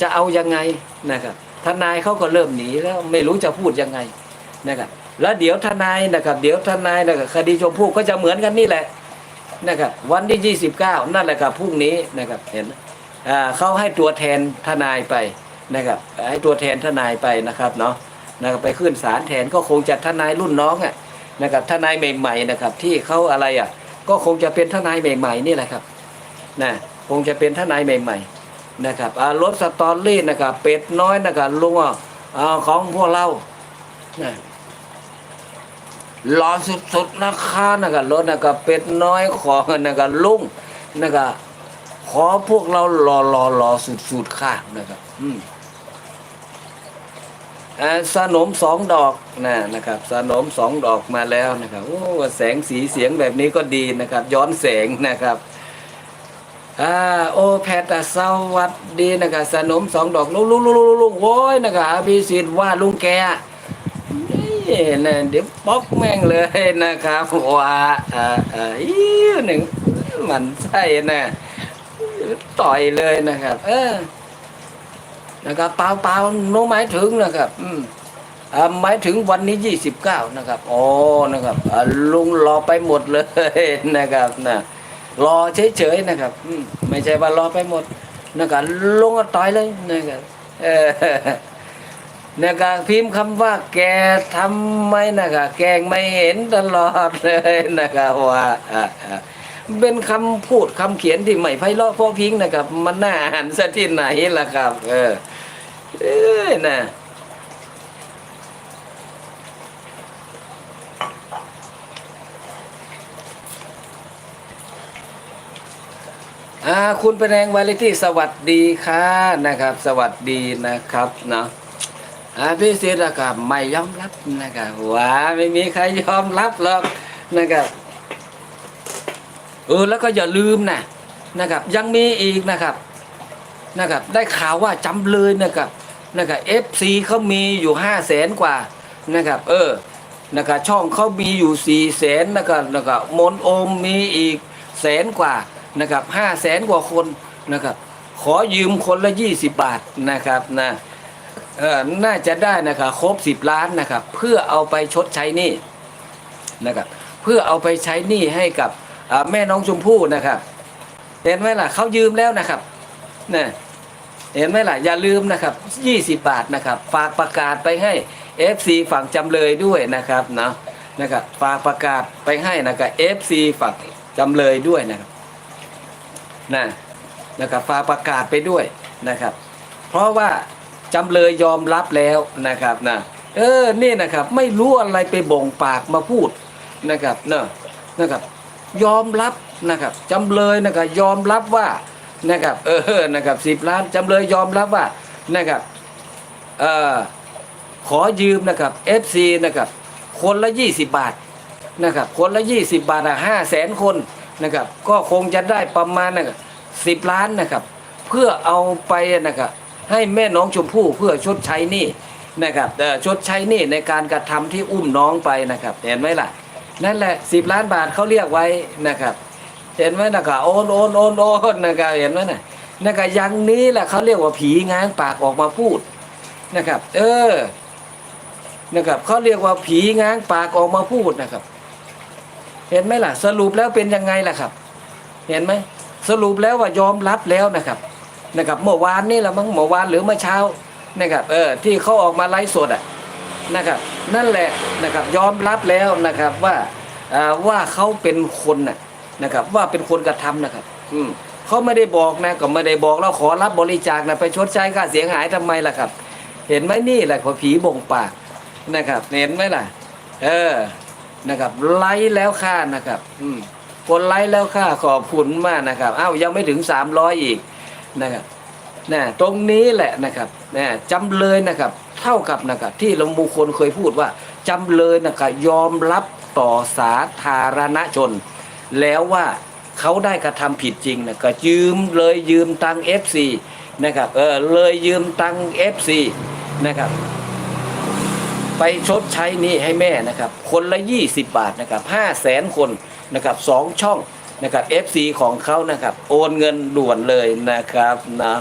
จะเอายังไงนะครับทนายเขาก็เริ่มหนีแล้วไม่รู้จะพูดยังไงนะครับแล้วเดี๋ยวทนายนะครับเดี๋ยวทนายนะครับคดีชมพู่ก็จะเหมือนกันนี่แหละนะครับวันที่ 29 นั่นแหละครับพรุ่งนี้นะครับเห็นอ่าเขาให้ตัวแทนทนายไปนะครับให้ตัวแทนทนายไปนะครับเนาะนะครับไปขึ้นศาลแทนก็คงจะทนายรุ่นน้องอะนะครับทนายใหม่ๆนะครับที่เขาอะไรอะก็คงจะเป็นทนายใหม่ๆนี่แหละครับนะคงจะเป็นทนายใหม่ ๆ นะครับอ่ารถสตอรี่นะครับเป็ดน้อยนะครับลุงอะอ่าของพวกเรานะรอสุดๆนะคะนะครับรถนะครับเป็ดน้อยของนะครับลุงนะครับขอพวกเรารอรอรอสุดๆค่ะนะครับ อืมอ่าสนมสองดอกนะนะครับสนมสองดอกมาแล้วนะครับโอ้แสงสีเสียงแบบนี้ก็ดีนะครับ ย้อนแสงนะครับ อ่าโอแพทย์อ่สวัสดีนะครับสนมสองดอกลุงลุงลุงลุงลุงโว้ยนะครับอภิสิทธิ์ว่าลุงแกนี่นะเดี๋ยวป๊อกแม่งเลยนะครับว่าอ่าอ่าอีหนึ่งมันใช่นะต่อยเลยนะครับ เออนะครับเปล่าเปล่าโน้หมายถึงนะครับ อืมอ่าหมายถึงวันนี้ยี่สิบเก้านะครับโอ้นะครับอ่าลุงรอไปหมดเลยนะครับนะ รอเฉยๆนะครับไม่ใช่ว่ารอไปหมดนะครับลงก็ต่อยเลยนะครับเออนะครับพิมพ์คำว่าแกทำไมนะครับแกงไม่เห็นตลอดเลยนะครับว่าเป็นคำพูดคำเขียนที่ไม่ไพเราะพราะพริงนะครับ มันน่าอ่านซะที่ไหนล่ะครับ เออเอ้ยนะ อ่าคุณเป็นแรงวาลิตี้สวัสดีค่ะนะครับ สวัสดีนะครับเนาะอ่าพี่ศิษย์นะครับไม่ยอมรับนะครับว่าไม่มีใครยอมรับหรอกนะครับเออแล้วก็อย่าลืมนะนะครับ ยังมีอีกนะครับนะครับ ได้ข่าวว่าจำเลยนะครับนะครับเอฟซีเขามีอยู่ห้าแสนกว่านะครับ เออนะครับช่องเขามีอยู่สี่แสนนะครับนะครับมนโอมมีอีกแสนกว่า นะครับห้าแสนกว่าคนนะครับ ขอยืมคนละยี่สิบบาทนะครับนะเออน่าจะได้นะครับครบสิบล้านนะครับ เพื่อเอาไปชดใช้หนี้นะครับ เพื่อเอาไปใช้หนี้ให้กับแม่น้องชมพู่นะครับเห็นไหมล่ะเขายืมแล้วนะครับนะเห็นไหมล่ะอย่าลืมนะครับยี่สิบบาทนะครับ ฝากประกาศไปให้ FC ฝั่งจำเลยด้วยนะครับนะนะครับฝากประกาศไปให้นะครับ FC ฝั่งจำเลยด้วยนะครับ นะนะครับฝากประกาศไปด้วยนะครับ เพราะว่าจำเลยยอมรับแล้วนะครับนะเออนี่นะครับไม่รู้อะไรไปบ่งปากมาพูดนะครับเนอะนะครับ ยอมรับนะครับจำเลยนะครับยอมรับว่านะครับ เออนะครับสิบล้านจำเลยยอมรับว่านะครับเอ่อขอยืมนะครับ FC นะครับคนละยี่สิบบาทนะครับคนละยี่สิบบาทอะห้าแสนคน นะครับ ก็คงจะได้ประมาณนะครับสิบล้านนะครับ เพื่อเอาไปนะครับให้แม่น้องชมพู่เพื่อชดใช้หนี้นะครับเอ่ชดใช้หนี้ในการกระทำที่อุ้มน้องไปนะครับ เห็นไหมล่ะ นั่นแหละสิบล้านบาทเขาเรียกไว้นะครับ เห็นไหมนะครับโอนโอนโอนโอนนะครับเห็นไหมนะนะครับอย่างนี้แหละเขาเรียกว่าผีง้างปากออกมาพูดนะครับ เออนะครับเขาเรียกว่าผีง้างปากออกมาพูดนะครับ เห็นไหมล่ะ สรุปแล้วเป็นยังไงล่ะครับ เห็นไหมสรุปแล้วว่ายอมรับแล้วนะครับนะครับเมื่อวานนี่แหละมั้งเมื่อวานหรือเมื่อเช้านะครับเออที่เขาออกมาไลฟ์สดอะนะครับนั่นแหละนะครับยอมรับแล้วนะครับว่าว่าเขาเป็นคนน่ะนะครับว่าเป็นคนกระทำนะครับ อืมเขาไม่ได้บอกนะก็ไม่ได้บอกเราขอรับบริจาคนะไปชดใช้ค่าเสียหายทำไมล่ะครับ เห็นไหมนี่แหละพอผีบ่งปากนะครับ เห็นไหมล่ะ เออ นะครับ ไลค์แล้วค่านะครับ อืมคนไลค์แล้วค่าขอบคุณมากนะครับอ้าวยังไม่ถึงสามร้อยอีกนะครับนะตรงนี้แหละนะครับนะจำเลยนะครับ เท่ากับนะครับที่หลวงปู่คนเคยพูดว่าจำเลยนะครับยอมรับต่อสาธารณชน แล้วว่าเขาได้กระทำผิดจริงนะก็ยืมเลยยืมตังเอฟซีนะครับเออเลยยืมตังเอฟซีนะครับ ไปชดใช้หนี้ให้แม่นะครับ คนละ 20 บาทนะครับ5 0 0แสนคนนะครับสองช่องนะครับ FC ของเขานะครับ โอนเงินด่วนเลยนะครับนะ